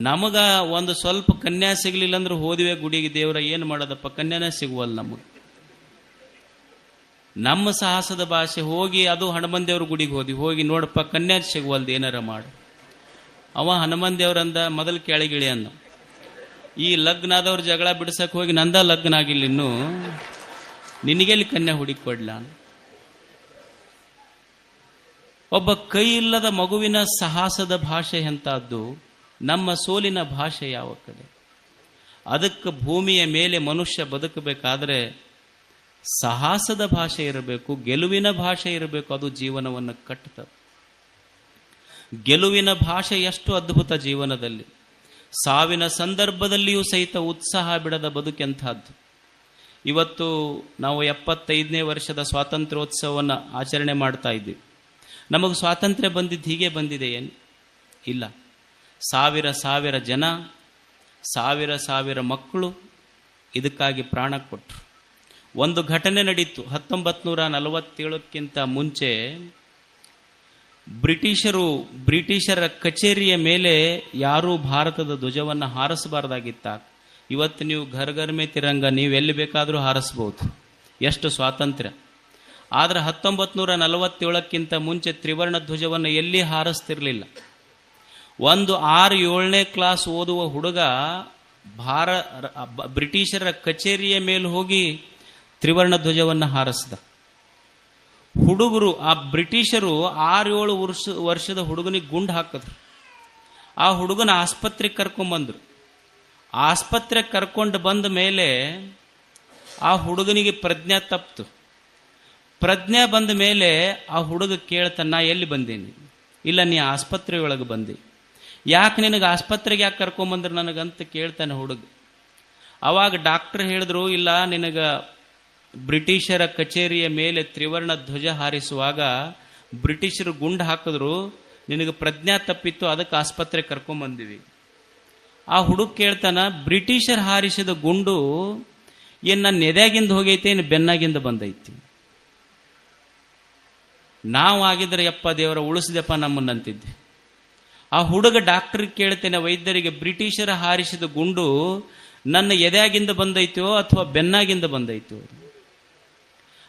ನಮಗ ಒಂದು ಸ್ವಲ್ಪ ಕನ್ಯಾ ಸಿಗಲಿಲ್ಲ ಅಂದ್ರೆ ಹೋದಿವೆ ಗುಡಿಗೆ, ದೇವರ ಏನು ಮಾಡೋದಪ್ಪ? ಕನ್ಯಾನೇ ಸಿಗುವಲ್ಲ ನಮಗೆ. ನಮ್ಮ ಸಾಹಸದ ಭಾಷೆ, ಹೋಗಿ ಅದು ಹನುಮನ್ ದೇವ್ರ ಗುಡಿಗೆ ಹೋದಿ ಹೋಗಿ ನೋಡಪ್ಪ, ಕನ್ಯಾ ಸಿಗುವಲ್ದು ಏನಾರ ಮಾಡು. ಅವ ಹನುಮನ್ ದೇವ್ರಂದ ಮೊದಲು ಕೆಳಗಿಳಿ ಅಂದ. ಈ ಲಗ್ನ ಆದವ್ರ ಜಗಳ ಬಿಡ್ಸಕ್ ಹೋಗಿ ನಂದ ಲಗ್ನ ಆಗಿಲ್ಲ ಇನ್ನು. ನಿನಗೆಲ್ಲಿ ಕನ್ಯಾ ಹುಡುಕಿ ಕೊಡ್ಲ? ಒಬ್ಬ ಕೈ ಇಲ್ಲದ ಮಗುವಿನ ಸಾಹಸದ ಭಾಷೆ ಎಂತಹದ್ದು ನಮ್ಮ ಸೋಲಿನ ಭಾಷೆ ಯಾವ ಕಡೆ ಅದಕ್ಕೆ ಭೂಮಿಯ ಮೇಲೆ ಮನುಷ್ಯ ಬದುಕಬೇಕಾದ್ರೆ ಸಾಹಸದ ಭಾಷೆ ಇರಬೇಕು, ಗೆಲುವಿನ ಭಾಷೆ ಇರಬೇಕು, ಅದು ಜೀವನವನ್ನು ಕಟ್ಟುತ್ತದೆ ಗೆಲುವಿನ ಭಾಷೆ ಎಷ್ಟು ಅದ್ಭುತ ಜೀವನದಲ್ಲಿ. ಸಾವಿನ ಸಂದರ್ಭದಲ್ಲಿಯೂ ಸಹಿತ ಉತ್ಸಾಹ ಬಿಡದ ಬದುಕೆಂಥದ್ದು ಇವತ್ತು ನಾವು ಎಪ್ಪತ್ತೈದನೇ ವರ್ಷದ ಸ್ವಾತಂತ್ರ್ಯೋತ್ಸವವನ್ನು ಆಚರಣೆ ಮಾಡ್ತಾ ಇದ್ದೀವಿ. ನಮಗೆ ಸ್ವಾತಂತ್ರ್ಯ ಬಂದಿದ್ದು ಹೀಗೆ ಬಂದಿದೆ ಏನು ಇಲ್ಲ. ಸಾವಿರ ಸಾವಿರ ಜನ, ಸಾವಿರ ಸಾವಿರ ಮಕ್ಕಳು ಇದಕ್ಕಾಗಿ ಪ್ರಾಣ ಕೊಟ್ಟರು ಒಂದು ಘಟನೆ ನಡೀತು. ಹತ್ತೊಂಬತ್ತು ನೂರ ನಲವತ್ತೇಳಕ್ಕಿಂತ ಮುಂಚೆ ಬ್ರಿಟಿಷರು ಬ್ರಿಟಿಷರ ಕಚೇರಿಯ ಮೇಲೆ ಯಾರೂ ಭಾರತದ ಧ್ವಜವನ್ನು ಹಾರಿಸಬಾರ್ದಾಗಿತ್ತ ಇವತ್ತು ನೀವು ಘರ್ ಘರ್ ತಿರಂಗ, ನೀವು ಎಲ್ಲಿ ಬೇಕಾದರೂ ಹಾರಿಸ್ಬೋದು. ಎಷ್ಟು ಸ್ವಾತಂತ್ರ್ಯ. ಆದರೆ ಹತ್ತೊಂಬತ್ತು ನೂರ ನಲವತ್ತೇಳಕ್ಕಿಂತ ಮುಂಚೆ ತ್ರಿವರ್ಣ ಧ್ವಜವನ್ನು ಎಲ್ಲಿ ಹಾರಿಸ್ತಿರ್ಲಿಲ್ಲ. ಒಂದು ಆರು ಏಳನೇ ಕ್ಲಾಸ್ ಓದುವ ಹುಡುಗ ಭಾರ ಬ್ರಿಟಿಷರ ಕಚೇರಿಯ ಮೇಲೆ ಹೋಗಿ ತ್ರಿವರ್ಣ ಧ್ವಜವನ್ನು ಹಾರಿಸಿದ. ಹುಡುಗರು, ಆ ಬ್ರಿಟಿಷರು ಆರು ಏಳು ವರ್ಷ, ವರ್ಷದ ಹುಡುಗನಿಗೆ ಗುಂಡು ಹಾಕಿದ್ರು. ಆ ಹುಡುಗನ ಆಸ್ಪತ್ರೆಗೆ ಕರ್ಕೊಂಬಂದ್ರು ಆಸ್ಪತ್ರೆಗೆ ಕರ್ಕೊಂಡು ಬಂದ ಮೇಲೆ ಆ ಹುಡುಗನಿಗೆ ಪ್ರಜ್ಞೆ ತಪ್ಪಿತು ಪ್ರಜ್ಞೆ ಬಂದ ಮೇಲೆ ಆ ಹುಡುಗ ಕೇಳ್ತಾನ ನಾ ಎಲ್ಲಿ ಬಂದೇನಿ? ಇಲ್ಲ, ನೀ ಆಸ್ಪತ್ರೆಯೊಳಗೆ ಬಂದೆ. ಯಾಕೆ ನಿನಗೆ ಆಸ್ಪತ್ರೆಗೆ ಯಾಕೆ ಕರ್ಕೊಂಬಂದ್ರೆ ನನಗಂತ ಕೇಳ್ತಾನೆ ಹುಡುಗ. ಅವಾಗ ಡಾಕ್ಟರ್ ಹೇಳಿದ್ರು, ಇಲ್ಲ, ನಿನಗ ಬ್ರಿಟಿಷರ ಕಚೇರಿಯ ಮೇಲೆ ತ್ರಿವರ್ಣ ಧ್ವಜ ಹಾರಿಸುವಾಗ ಬ್ರಿಟಿಷರು ಗುಂಡು ಹಾಕಿದ್ರು, ನಿನಗೆ ಪ್ರಜ್ಞಾ ತಪ್ಪಿತ್ತು, ಅದಕ್ಕೆ ಆಸ್ಪತ್ರೆ ಕರ್ಕೊಂಬಂದಿವಿ. ಆ ಹುಡುಗ ಕೇಳ್ತಾನ, ಬ್ರಿಟಿಷರ್ ಹಾರಿಸಿದ ಗುಂಡು ಏನು ನನ್ನ ಎದೆಯಾಗಿಂದ ಹೋಗೈತೆ, ಏನು ಬೆನ್ನಾಗಿಂದ ಬಂದೈತಿ? ನಾವು ಆಗಿದ್ರೆ ಯಪ್ಪ ದೇವರ ಉಳಿಸಿದೆಪ್ಪ ನಮ್ಮನ್ನಂತಿದ್ದೆ. ಆ ಹುಡುಗ ಡಾಕ್ಟರ್ ಕೇಳ್ತೇನೆ, ವೈದ್ಯರಿಗೆ ಬ್ರಿಟಿಷರ ಹಾರಿಸಿದ ಗುಂಡು ನನ್ನ ಎದೆಯಾಗಿಂದ ಬಂದೈತೋ ಅಥವಾ ಬೆನ್ನಾಗಿಂದ ಬಂದೈತೋ?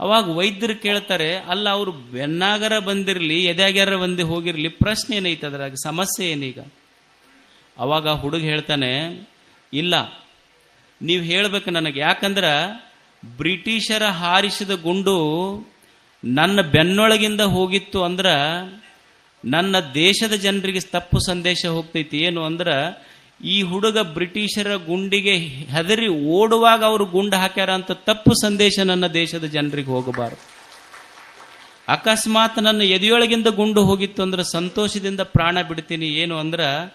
ಅವಾಗ ವೈದ್ಯರು ಕೇಳ್ತಾರೆ, ಅಲ್ಲ, ಅವರು ಬೆನ್ನಾಗರ ಬಂದಿರಲಿ, ಎದೆಯಾಗ್ಯಾರ ಬಂದು ಹೋಗಿರಲಿ, ಪ್ರಶ್ನೆ ಏನೈತೆ ಅದ್ರಾಗ, ಸಮಸ್ಯೆ ಏನೀಗ? ಅವಾಗ ಆ ಹುಡುಗ ಹೇಳ್ತಾನೆ, ಇಲ್ಲ, ನೀವು ಹೇಳ್ಬೇಕು ನನಗೆ, ಯಾಕಂದ್ರೆ ಬ್ರಿಟಿಷರ ಹಾರಿಸಿದ ಗುಂಡು ನನ್ನ ಬೆನ್ನೊಳಗಿಂದ ಹೋಗಿತ್ತು ಅಂದ್ರ ನನ್ನ ದೇಶದ ಜನರಿಗೆ ತಪ್ಪು ಸಂದೇಶ ಹೋಗ್ತೈತಿ ಏನು ಅಂದ್ರೆ, ಈ ಹುಡುಗ ಬ್ರಿಟಿಷರ ಗುಂಡಿಗೆ ಹೆದರಿ ಓಡುವಾಗ ಅವರು ಗುಂಡು ಹಾಕ್ಯಾರ ಅಂತ ತಪ್ಪು ಸಂದೇಶ ನನ್ನ ದೇಶದ ಜನರಿಗೆ ಹೋಗಬಾರದು. ಅಕಸ್ಮಾತ್ ನನ್ನ ಎದೆಯೊಳಗಿಂದ ಗುಂಡು ಹೋಗಿತ್ತು ಅಂದ್ರೆ ಸಂತೋಷದಿಂದ ಪ್ರಾಣ ಬಿಡ್ತೀನಿ ಏನು ಅಂದ್ರೆ,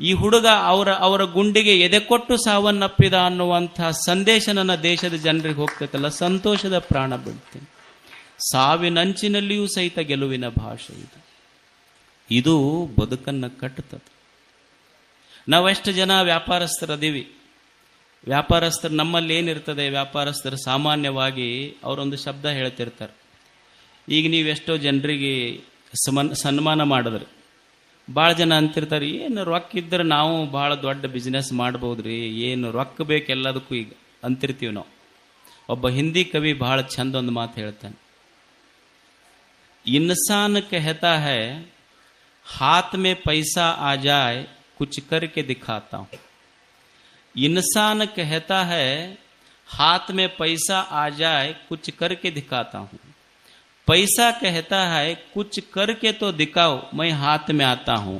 ಈ ಹುಡುಗ ಅವರ ಅವರ ಗುಂಡಿಗೆ ಎದೆ ಕೊಟ್ಟು ಸಾವನ್ನಪ್ಪಿದ ಅನ್ನುವಂಥ ಸಂದೇಶ ನನ್ನ ದೇಶದ ಜನರಿಗೆ ಹೋಗ್ತೈತಲ್ಲ, ಸಂತೋಷದ ಪ್ರಾಣ ಬಿಡ್ತೀನಿ. ಸಾವಿನಂಚಿನಲ್ಲಿಯೂ ಸಹಿತ ಗೆಲುವಿನ ಭಾಷೆ ಇದು. ಇದು ಬದುಕನ್ನು ಕಟ್ಟುತ್ತದೆ. ನಾವೆಷ್ಟು ಜನ ವ್ಯಾಪಾರಸ್ಥರದೀವಿ. ವ್ಯಾಪಾರಸ್ಥರು ನಮ್ಮಲ್ಲಿ ಏನಿರ್ತದೆ, ವ್ಯಾಪಾರಸ್ಥರು ಸಾಮಾನ್ಯವಾಗಿ ಅವರೊಂದು ಶಬ್ದ ಹೇಳ್ತಿರ್ತಾರೆ. ಈಗ ನೀವೆಷ್ಟೋ ಜನರಿಗೆ ಸಮನ್ ಸನ್ಮಾನ ಮಾಡಿದ್ರಿ. ಭಾಳ ಜನ ಅಂತಿರ್ತಾರೆ, ಏನು ರೊಕ್ಕ ಇದ್ದರೆ ನಾವು ಭಾಳ ದೊಡ್ಡ ಬಿಸ್ನೆಸ್ ಮಾಡ್ಬೋದ್ರಿ, ಏನು ರೊಕ್ಕ ಬೇಕೆಲ್ಲದಕ್ಕೂ ಈಗ, ಅಂತಿರ್ತೀವಿ ನಾವು. ಒಬ್ಬ ಹಿಂದಿ ಕವಿ ಭಾಳ ಚಂದ ಒಂದು ಮಾತು ಹೇಳ್ತಾನೆ. ಇನ್ಸಾನಕ್ಕೆ ಹೆತ ಹೇ हाथ में पैसा आ जाए कुछ करके दिखाता हूं इंसान कहता है हाथ में पैसा आ जाए कुछ करके दिखाता हूं पैसा कहता है कुछ करके तो दिखाओ मैं हाथ में आता हूं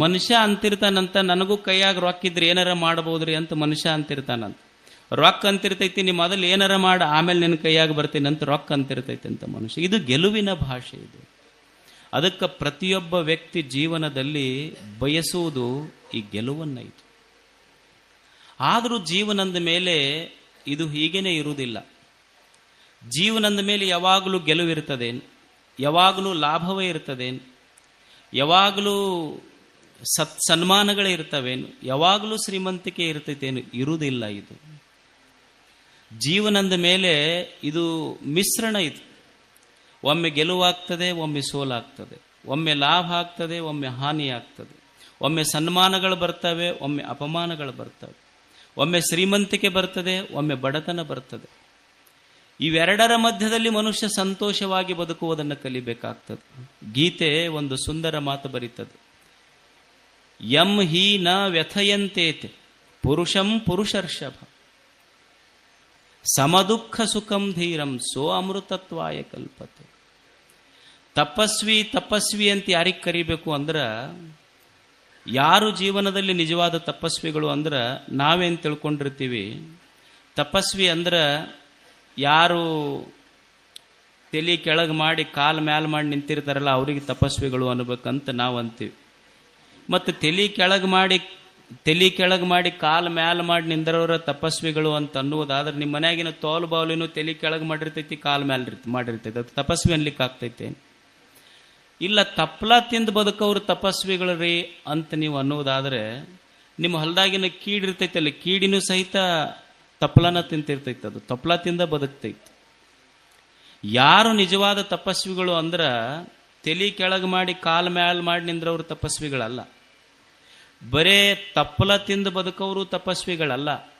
ಮನುಷ್ಯ ಅಂತಿರ್ತಾನಂತ ನನಗೂ ಕೈಯಾಗ ರೊಕ್ಕ ಇದ್ರೆ ಏನಾರ ಮಾಡಬಹುದ್ರಿ ಅಂತ ಮನುಷ್ಯ ಅಂತಿರ್ತಾನಂತ ರೊಕ್ಕ ಅಂತಿರ್ತೈತಿ ನೀ ಮೊದಲು ಏನಾರ ಮಾಡ ಆಮೇಲೆ ನಿನ್ನ ಕೈಯಾಗ ಬರ್ತೀನಿ ಅಂತ ರೊಕ್ಕ ಅಂತಿರ್ತೈತಿ ಅಂತ ಮನುಷ್ಯ ಇದು ಗೆಲುವಿನ ಭಾಷೆ ಇದು ಅದಕ್ಕೆ ಪ್ರತಿಯೊಬ್ಬ ವ್ಯಕ್ತಿ ಜೀವನದಲ್ಲಿ ಬಯಸುವುದು ಈ ಗೆಲುವನ್ನ ಇದು ಆದರೂ ಜೀವನದ ಮೇಲೆ ಇದು ಹೀಗೇನೆ ಇರುವುದಿಲ್ಲ. ಜೀವನದ ಮೇಲೆ ಯಾವಾಗಲೂ ಗೆಲುವಿರ್ತದೆ ಯಾವಾಗಲೂ ಲಾಭವೇ ಇರ್ತದೆ, ಯಾವಾಗಲೂ ಸತ್ ಸನ್ಮಾನಗಳೇ ಇರ್ತವೇನು ಯಾವಾಗಲೂ ಶ್ರೀಮಂತಿಕೆ ಇರ್ತೈತೇನು ಇರುವುದಿಲ್ಲ ಇದು. ಜೀವನದ ಮೇಲೆ ಇದು ಮಿಶ್ರಣ ಇದು ಒಮ್ಮೆ ಗೆಲುವಾಗ್ತದೆ, ಒಮ್ಮೆ ಸೋಲಾಗ್ತದೆ. ಒಮ್ಮೆ ಲಾಭ ಆಗ್ತದೆ, ಒಮ್ಮೆ ಹಾನಿ ಆಗ್ತದೆ. ಒಮ್ಮೆ ಸನ್ಮಾನಗಳು ಬರ್ತವೆ, ಒಮ್ಮೆ ಅಪಮಾನಗಳು ಬರ್ತವೆ. ಒಮ್ಮೆ ಶ್ರೀಮಂತಿಕೆ ಬರ್ತದೆ, ಒಮ್ಮೆ ಬಡತನ ಬರ್ತದೆ. ಇವೆರಡರ ಮಧ್ಯದಲ್ಲಿ ಮನುಷ್ಯ ಸಂತೋಷವಾಗಿ ಬದುಕುವುದನ್ನು ಕಲಿಬೇಕಾಗ್ತದೆ. ಗೀತೆ ಒಂದು ಸುಂದರ ಮಾತು ಬರೀತದೆ. ಯಂ ಹಿ ನ ವ್ಯಥಯಂತೇತೆ, ಪುರುಷಂ ಪುರುಷರ್ಷಭ. ಸಮದುಃಖ ಸುಖಂ ಧೀರಂ ಸೋ ಅಮೃತತ್ವಾಯ ಕಲ್ಪತೆ. ತಪಸ್ವಿ ತಪಸ್ವಿ ಅಂತ ಯಾರಿಗೆ ಕರಿಬೇಕು ಅಂದ್ರೆ, ಯಾರು ಜೀವನದಲ್ಲಿ ನಿಜವಾದ ತಪಸ್ವಿಗಳು ಅಂದ್ರೆ, ನಾವೇನು ತಿಳ್ಕೊಂಡಿರ್ತೀವಿ. ತಪಸ್ವಿ ಅಂದ್ರೆ, ಯಾರು ತಲೆ ಕೆಳಗೆ ಮಾಡಿ ಕಾಲು ಮ್ಯಾಲ ಮಾಡಿ ನಿಂತಿರ್ತಾರಲ್ಲ, ಅವರಿಗೆ ತಪಸ್ವಿಗಳು ಅನ್ಬೇಕಂತ ನಾವು ಅಂತೀವಿ. ಮತ್ತು ತಲೆ ಕೆಳಗೆ ಮಾಡಿ, ತಲೆ ಕೆಳಗೆ ಮಾಡಿ ಕಾಲು ಮ್ಯಾಲ ಮಾಡಿ ನಿಂದ್ರವರ ತಪಸ್ವಿಗಳು ಅಂತ ಅನ್ನುವುದಾದ್ರೆ ನಿಮ್ಮ ಮನೆಯಾಗಿನ ತೋಲು ಬಾವಲಿನೂ ತಲೆ ಕೆಳಗೆ ಮಾಡಿರ್ತೈತಿ, ಕಾಲು ಮ್ಯಾಲ ಮಾಡಿರ್ತೈತಿ. ಅದು ತಪಸ್ವಿ ಅನ್ಲಿಕ್ಕೆ ಆಗ್ತೈತೆ ಇಲ್ಲ ತಪ್ಪಲ ತಿಂದು ಬದುಕವ್ರು ತಪಸ್ವಿಗಳು ರೀ ಅಂತ ನೀವು ಅನ್ನೋದಾದರೆ ನಿಮ್ಮ ಹೊಲದಾಗಿನ ಕೀಡಿರ್ತೈತಲ್ಲ ಕೀಡಿನೂ ಸಹಿತ ತಪ್ಪಲನ ತಿಂತಿರ್ತೈತೆ ಅದು. ತಪ್ಪಲ ತಿಂದ ಬದುಕ್ತೈತೆ. ಯಾರು ನಿಜವಾದ ತಪಸ್ವಿಗಳು ಅಂದ್ರೆ ತಲೆ ಕೆಳಗೆ ಮಾಡಿ ಕಾಲು ಮ್ಯಾಲ್ ಮಾಡಿ ನಿಂದ್ರವ್ರು ತಪಸ್ವಿಗಳಲ್ಲ. ಬರೇ ತಪ್ಪಲ ತಿಂದು ಬದುಕವರು ತಪಸ್ವಿಗಳಲ್ಲ.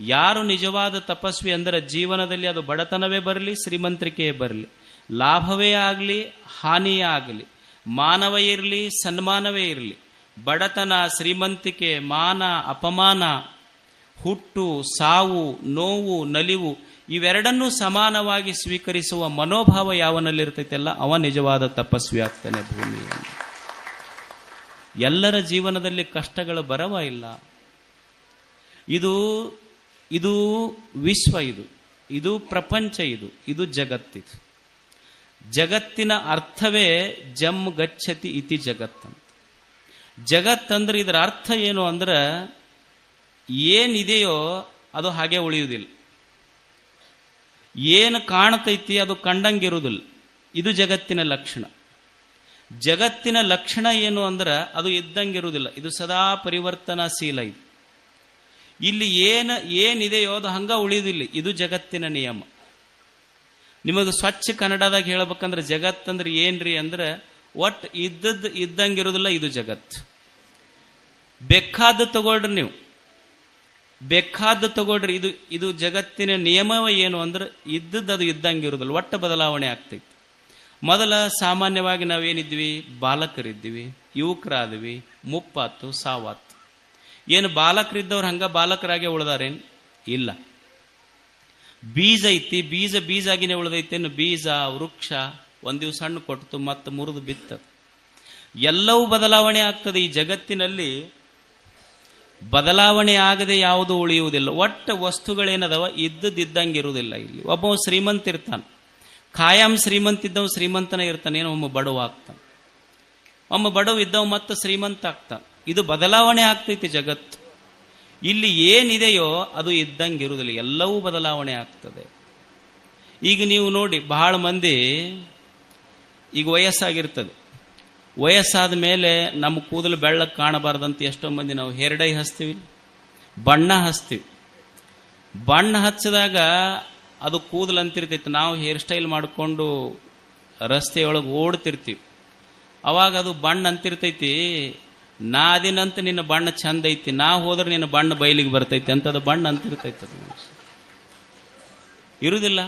ಯಾರು ನಿಜವಾದ ತಪಸ್ವಿ ಅಂದರೆ ಜೀವನದಲ್ಲಿ ಅದು ಬಡತನವೇ ಬರಲಿ ಶ್ರೀಮಂತಿಕೆಯೇ ಬರಲಿ. ಲಾಭವೇ ಆಗಲಿ, ಹಾನಿಯೇ ಆಗಲಿ, ಮಾನವೇ ಇರಲಿ, ಸನ್ಮಾನವೇ ಇರಲಿ, ಬಡತನ, ಶ್ರೀಮಂತಿಕೆ, ಮಾನ, ಅಪಮಾನ, ಹುಟ್ಟು, ಸಾವು, ನೋವು, ನಲಿವು, ಇವೆರಡನ್ನೂ ಸಮಾನವಾಗಿ ಸ್ವೀಕರಿಸುವ ಮನೋಭಾವ ಯಾವನಲ್ಲಿರ್ತೈತೆಲ್ಲ, ಅವ ನಿಜವಾದ ತಪಸ್ವಿ ಆಗ್ತಾನೆ ಭೂಮಿಯಲ್ಲಿ. ಎಲ್ಲರ ಜೀವನದಲ್ಲಿ ಕಷ್ಟಗಳು ಬರವ ಇಲ್ಲ. ಇದು ಇದು ವಿಶ್ವ ಇದು ಇದು ಪ್ರಪಂಚ ಇದು ಇದು ಜಗತ್ತಿದು. ಜಗತ್ತಿನ ಅರ್ಥವೇ ಜಮ್ ಗಚ್ಚತಿ ಇತಿ ಜಗತ್ತಂತ ಜಗತ್ತಂದ್ರೆ ಇದರ ಅರ್ಥ ಏನು ಅಂದ್ರೆ ಏನಿದೆಯೋ ಅದು ಹಾಗೆ ಉಳಿಯುವುದಿಲ್ಲ. ಏನು ಕಾಣತೈತಿ ಅದು ಕಂಡಂಗಿರುವುದಿಲ್ಲ. ಇದು ಜಗತ್ತಿನ ಲಕ್ಷಣ. ಜಗತ್ತಿನ ಲಕ್ಷಣ ಏನು ಅಂದ್ರೆ ಅದು ಇದ್ದಂಗಿರುವುದಿಲ್ಲ. ಇದು ಸದಾ ಪರಿವರ್ತನಾಶೀಲ ಇದು. ಇಲ್ಲಿ ಏನು ಏನಿದೆಯೋ ಅದು ಹಂಗ ಉಳಿಯುವುದಿಲ್ಲ. ಇದು ಜಗತ್ತಿನ ನಿಯಮ. ನಿಮಗೆ ಸ್ವಚ್ಛ ಕನ್ನಡದಾಗ ಹೇಳ್ಬೇಕಂದ್ರೆ ಜಗತ್ತಂದ್ರೆ ಏನ್ರಿ ಅಂದ್ರೆ ಒಟ್ ಇದ್ದದ್ದು ಇರೋದಿಲ್ಲ ಇದು ಜಗತ್ತು ಬೇಕಾದ್ದು ತಗೊಳ್ರಿ ನೀವು. ಬೇಕಾದ್ದು ತಗೊಳ್ರಿ, ಇದು ಇದು ಜಗತ್ತಿನ ನಿಯಮವ ಏನು ಅಂದ್ರೆ ಇದ್ದದ್ದು ಅದು ಇದ್ದಂಗಿರುವುದಿಲ್ಲ ಒಟ್ಟ ಬದಲಾವಣೆ ಆಗ್ತೈತಿ. ಮೊದಲ ಸಾಮಾನ್ಯವಾಗಿ ನಾವೇನಿದ್ವಿ? ಬಾಲಕರಿದ್ವಿ, ಯುವಕರಾದ್ವಿ, ಮುಪ್ಪಾತು, ಸಾವಾತು. ಏನು ಬಾಲಕರಿದ್ದವ್ರು ಹಂಗ ಬಾಲಕರಾಗೆ ಉಳ್ದಾರೇನು? ಇಲ್ಲ. ಬೀಜ ಐತಿ, ಬೀಜ ಬೀಜ ಆಗಿನೇ ಉಳ್ದೈತೇನು ಬೀಜ, ವೃಕ್ಷ ಒಂದ್ ದಿವ್ಸ ಹಣ್ಣು ಕೊಟ್ಟು ಮತ್ತೆ ಮುರಿದು ಬಿತ್ತು. ಎಲ್ಲವೂ ಬದಲಾವಣೆ ಆಗ್ತದೆ ಈ ಜಗತ್ತಿನಲ್ಲಿ. ಬದಲಾವಣೆ ಆಗದೆ ಯಾವುದು ಉಳಿಯುವುದಿಲ್ಲ. ಒಟ್ಟ ವಸ್ತುಗಳೇನದವ? ಇದ್ದದ್ದಿದ್ದಂಗೆ ಇರುವುದಿಲ್ಲ ಇಲ್ಲಿ. ಒಬ್ಬ ಶ್ರೀಮಂತ ಇರ್ತಾನೆ. ಖಾಯಂ ಶ್ರೀಮಂತ ಇದ್ದವ ಶ್ರೀಮಂತನ ಇರ್ತಾನೆ, ಏನೋ ಒಮ್ಮೆ ಬಡವ ಆಗ್ತಾನೆ. ಒಮ್ಮೆ ಬಡವ ಇದ್ದವ ಮತ್ತೆ ಶ್ರೀಮಂತ ಆಗ್ತಾನೆ. ಇದು ಬದಲಾವಣೆ ಆಗ್ತೈತಿ ಜಗತ್ತು. ಇಲ್ಲಿ ಏನಿದೆಯೋ ಅದು ಇದ್ದಂಗೆ ಇರುವುದಿಲ್ಲ. ಎಲ್ಲವೂ ಬದಲಾವಣೆ ಆಗ್ತದೆ. ಈಗ ನೀವು ನೋಡಿ, ಬಹಳ ಮಂದಿ ಈಗ ವಯಸ್ಸಾಗಿರ್ತದೆ. ವಯಸ್ಸಾದ ಮೇಲೆ ನಮ್ಮ ಕೂದಲು ಬೆಳ್ಳಕ್ಕೆ ಕಾಣಬಾರ್ದಂತ ಎಷ್ಟೋ ಮಂದಿ ನಾವು ಹೆರಡೈ ಹಚ್ತೀವಿ, ಬಣ್ಣ ಹಚ್ತೀವಿ. ಬಣ್ಣ ಹಚ್ಚಿದಾಗ ಅದು ಕೂದಲು ಅಂತಿರ್ತೈತೆ. ನಾವು ಹೇರ್ ಸ್ಟೈಲ್ ಮಾಡಿಕೊಂಡು ರಸ್ತೆಯೊಳಗೆ ಓಡ್ತಿರ್ತೀವಿ. ಅವಾಗ ಅದು ಬಣ್ಣ ಅಂತಿರ್ತೈತಿ. ನಾ ಅದಿನಂತ ನಿನ್ನ ಬಣ್ಣ ಚಂದ ಐತಿ, ನಾ ಹೋದ್ರೆ ನಿನ್ನ ಬಣ್ಣ ಬಯಲಿಗೆ ಬರ್ತೈತಿ ಅಂತ ಅದು ಬಣ್ಣ ಅಂತಿರ್ತೈತಿ ಅದು. ಇರುವುದಿಲ್ಲ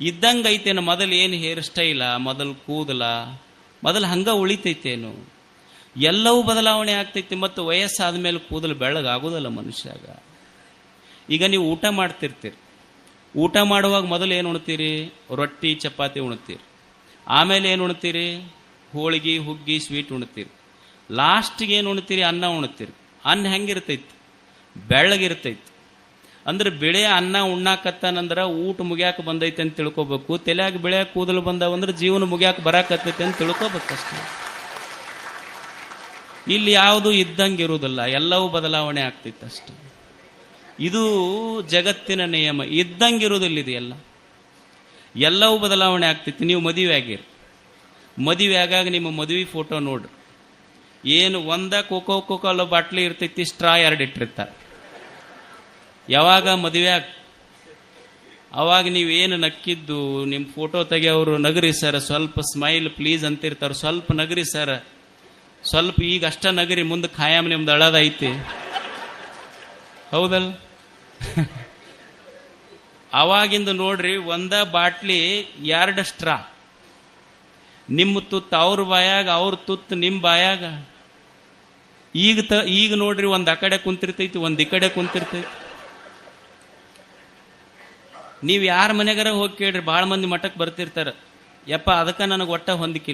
ಇದ್ದಂಗೆ ಐತೇನು, ಮೊದಲು ಏನು ಹೇರ್ ಸ್ಟೈಲ ಮೊದಲು ಕೂದಲ, ಮೊದಲು ಹಂಗ ಉಳಿತೈತೇನು? ಎಲ್ಲವೂ ಬದಲಾವಣೆ ಆಗ್ತೈತಿ ಮತ್ತು ವಯಸ್ಸಾದ ಮೇಲೆ ಕೂದಲು ಬೆಳ್ಳಗಾಗೋದಲ್ಲ ಮನುಷ್ಯಾಗ. ಈಗ ನೀವು ಊಟ ಮಾಡ್ತಿರ್ತೀರಿ. ಊಟ ಮಾಡುವಾಗ ಮೊದಲು ಏನು ಉಣ್ತೀರಿ? ರೊಟ್ಟಿ, ಚಪಾತಿ ಉಣ್ತೀರಿ. ಆಮೇಲೆ ಏನು ಉಣ್ತೀರಿ? ಹೋಳಿಗೆ, ಹುಗ್ಗಿ, ಸ್ವೀಟ್ ಉಣ್ತೀರಿ. ಲಾಸ್ಟ್ಗೆ ಏನು ಉಣ್ತೀರಿ? ಅನ್ನ ಉಣ್ತೀರಿ. ಅನ್ನ ಹೆಂಗಿರ್ತೈತಿ? ಬೆಳ್ಳಗಿರ್ತೈತಿ. ಅಂದ್ರೆ ಬೆಳೆ ಅನ್ನ ಉಣ್ಣಾಕತ್ತಾನಂದ್ರ ಊಟ ಮುಗ್ಯಾಕ ಬಂದೈತೆ ಅಂತ ತಿಳ್ಕೊಬೇಕು. ತಲೆಯಾಗ ಬೆಳೆ ಕೂದಲು ಬಂದಾವಂದ್ರೆ ಜೀವನ ಮುಗ್ಯಾಕ ಬರಾಕತ್ತೈತೆ ಅಂತ ತಿಳ್ಕೊಬೇಕಷ್ಟೇ ಇಲ್ಲಿ ಯಾವುದು ಇದ್ದಂಗೆ ಇರುವುದಿಲ್ಲ. ಎಲ್ಲವೂ ಬದಲಾವಣೆ ಆಗ್ತೈತೆ ಅಷ್ಟೇ. ಇದು ಜಗತ್ತಿನ ನಿಯಮ. ಇದ್ದಂಗಿರುವುದಿಲ್ಲ ಇದು ಎಲ್ಲ. ಎಲ್ಲವೂ ಬದಲಾವಣೆ ಆಗ್ತೈತಿ. ನೀವು ಮದುವೆ ಆಗಿರಿ ಮದುವೆ ಆಗಾಗ ನಿಮ್ಮ ಮದುವೆ ಫೋಟೋ ನೋಡ್ರಿ. ಏನು ಒಂದ ಕೋಕೋ ಕೋಕೋಲ ಬಾಟ್ಲಿ ಇರ್ತೈತಿ ಸ್ಟ್ರಾ ಎರಡು ಇಟ್ಟಿರ್ತಾರೆ. ಯಾವಾಗ ಮದುವೆ ಅವಾಗ ನೀವು ಏನು ನಕ್ಕಿದ್ದು ನಿಮ್ಮ ಫೋಟೋ ತೆಗೆಯೋರು ನಗರಿ ಸರ್, ಸ್ವಲ್ಪ ಸ್ಮೈಲ್ ಪ್ಲೀಸ್ ಅಂತಿರ್ತಾರೆ. ಸ್ವಲ್ಪ ನಗರಿ ಸರ್, ಸ್ವಲ್ಪ ಈಗ ಅಷ್ಟ ನಗರಿ, ಮುಂದೆ ಖಾಯಂ ನಿಮ್ದು ಅಳದೈತಿ ಹೌದಲ್? ಅವಾಗಿಂದ ನೋಡ್ರಿ, ಒಂದ ಬಾಟ್ಲಿ ಎರಡು ಸ್ಟ್ರಾ. ನಿಮ್ಮ ತುತ್ತು ಅವ್ರ ಬಾಯಾಗ, ಅವ್ರ ತುತ್ತು ನಿಮ್ಮ ಬಾಯಾಗ. ಈಗ ತ, ಈಗ ನೋಡ್ರಿ ಒಂದ್ ಆ ಕಡೆ ಕುಂತಿರ್ತೈತಿ, ಒಂದ್ ಈ ಕಡೆ ಕುಂತಿರ್ತೈತಿ. ನೀವು ಯಾರ ಮನೆಗಾರ ಹೋಗಿ ಕೇಳ್ರಿ ಭಾಳ ಮಂದಿ ಮಠಕ್ಕೆ ಬರ್ತಿರ್ತಾರ. ಯಪ್ಪ, ಅದಕ್ಕ ನನಗೆ ಒಟ್ಟ ಹೊಂದಿಕಿಲ್ಲ